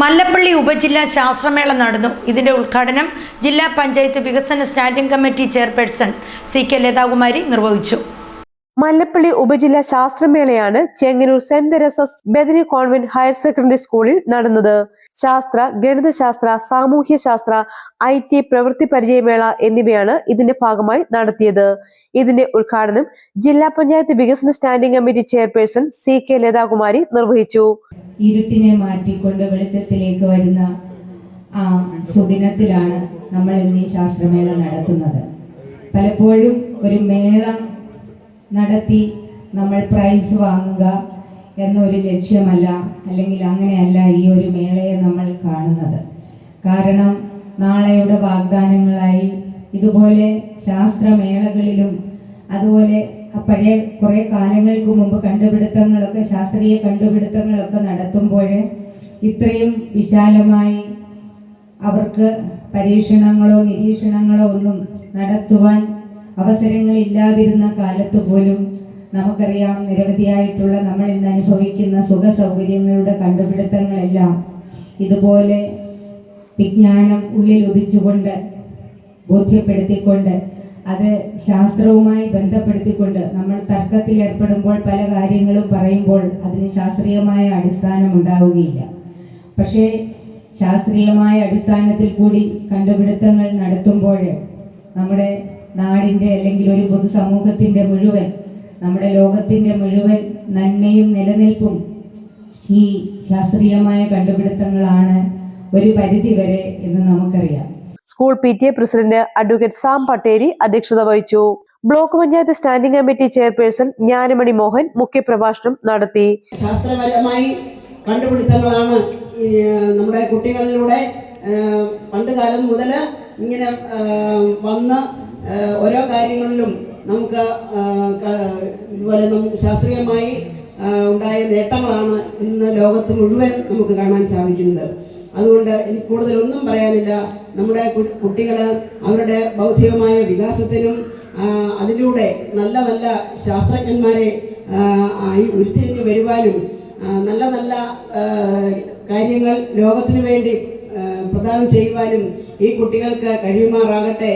മല്ലപ്പള്ളി ഉപജില്ലാ ശാസ്ത്രമേള നടന്നു. ഇതിന്റെ ഉദ്ഘാടനം ജില്ലാ പഞ്ചായത്ത് വികസന standing committee chairperson C K Lathakumari നിർവഹിച്ചു. മല്ലപ്പള്ളി ഉപജില്ലാ ശാസ്ത്രമേളയാണ് Chengannur saint Teresa's Bethany convent higher secondary സ്കൂളിൽ നടന്നത്. ശാസ്ത്ര ഗണിതശാസ്ത്ര സാമൂഹ്യ ശാസ്ത്ര ഐ ടി പ്രവൃത്തി പരിചയമേള എന്നിവയാണ് ഇതിന്റെ ഭാഗമായി നടത്തിയത്. ഇതിന്റെ ഉദ്ഘാടനം ജില്ലാ പഞ്ചായത്ത് വികസന standing committee chairperson C K Lathakumari നിർവഹിച്ചു. ഇരുട്ടിനെ മാറ്റിക്കൊണ്ട് വെളിച്ചത്തിലേക്ക് വരുന്ന ആ സുദിനത്തിലാണ് നമ്മൾ ഇന്ന് ഈ ശാസ്ത്രമേള നടത്തുന്നത്. പലപ്പോഴും ഒരു മേള നടത്തി നമ്മൾ പ്രൈസ് വാങ്ങുക എന്നൊരു ലക്ഷ്യമല്ല അല്ലെങ്കിൽ അങ്ങനെയല്ല ഈ ഒരു മേളയെ നമ്മൾ കാണുന്നത്. കാരണം നാളെയുടെ വാഗ്ദാനങ്ങളായി ഇതുപോലെ ശാസ്ത്രമേളകളിലും അതുപോലെ പഴയ കുറേ കാലങ്ങൾക്ക് മുമ്പ് കണ്ടുപിടുത്തങ്ങളൊക്കെ ശാസ്ത്രീയ കണ്ടുപിടുത്തങ്ങളൊക്കെ നടത്തുമ്പോൾ ഇത്രയും വിശാലമായി അവർക്ക് പരീക്ഷണങ്ങളോ നിരീക്ഷണങ്ങളോ ഒന്നും നടത്തുവാൻ അവസരങ്ങളില്ലാതിരുന്ന കാലത്ത് പോലും നമുക്കറിയാം നിരവധിയായിട്ടുള്ള നമ്മൾ ഇന്ന് അനുഭവിക്കുന്ന സുഖ സൗകര്യങ്ങളുടെ കണ്ടുപിടുത്തങ്ങളെല്ലാം ഇതുപോലെ വിജ്ഞാനം ഉള്ളിൽ ഉദിച്ചുകൊണ്ട് ബോധ്യപ്പെടുത്തിക്കൊണ്ട് അത് ശാസ്ത്രവുമായി ബന്ധപ്പെടുത്തിക്കൊണ്ട് നമ്മൾ തർക്കത്തിൽ ഏർപ്പെടുമ്പോൾ പല കാര്യങ്ങളും പറയുമ്പോൾ അതിന് ശാസ്ത്രീയമായ അടിസ്ഥാനം ഉണ്ടാവുകയില്ല. പക്ഷേ ശാസ്ത്രീയമായ അടിസ്ഥാനത്തിൽ കൂടി കണ്ടുപിടുത്തങ്ങൾ നടത്തുമ്പോൾ നമ്മുടെ നാടിന്റെ അല്ലെങ്കിൽ ഒരു പൊതുസമൂഹത്തിന്റെ മുഴുവൻ നമ്മുടെ ലോകത്തിന്റെ മുഴുവൻ നന്മയും നിലനിൽപ്പും ഈ ശാസ്ത്രീയമായ കണ്ടുപിടുത്തങ്ങളാണ് ഒരു പരിധി വരെ എന്ന് നമുക്കറിയാം. School P T A president advocate Sam Patteri അധ്യക്ഷത വഹിച്ചു. Block panchayat standing committee chairperson Jnanamani Mohan മുഖ്യപ്രഭാഷണം നടത്തി. ശാസ്ത്രപരമായി കണ്ടുപിടുത്തങ്ങളാണ് നമ്മുടെ കുട്ടികളിലൂടെ പണ്ട് കാലം മുതൽ ഇങ്ങനെ വന്ന് ഓരോ കാര്യങ്ങളിലും നമുക്ക് ഇതുപോലെ നമുക്ക് ശാസ്ത്രീയമായി ഉണ്ടായ നേട്ടങ്ങളാണ് ഇന്ന് ലോകത്ത് മുഴുവൻ നമുക്ക് കാണാൻ സാധിക്കുന്നത്. അതുകൊണ്ട് എനിക്ക് കൂടുതലൊന്നും പറയാനില്ല. നമ്മുടെ കുട്ടികൾ അവരുടെ ബൗദ്ധികമായ വികാസത്തിനും അതിലൂടെ നല്ല നല്ല ശാസ്ത്രജ്ഞന്മാരെ ആയി ഉരുത്തിരിഞ്ഞ് വരുവാനും നല്ല നല്ല കാര്യങ്ങൾ ലോകത്തിനു വേണ്ടി പ്രദാനം ചെയ്യുവാനും ഈ കുട്ടികൾക്ക് കഴിയുമാറാകട്ടെ.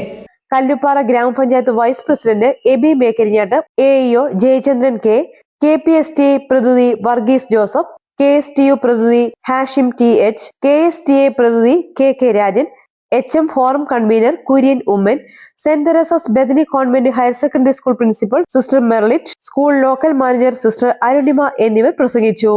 കല്ലുപ്പാറ ഗ്രാമപഞ്ചായത്ത് vice president Aby Mekkarinjattu A E O Jayachandran K K P S T പ്രതിനിധി Varghese Joseph K S T U പ്രതിനിധി Hashim T H K S T A പ്രതിനിധി K K Rajan H M forum convener Kurian Oommen saint Teresa's Bethany convent higher secondary school principal sister Merlit school local manager sister Arunima എന്നിവർ പ്രസംഗിച്ചു.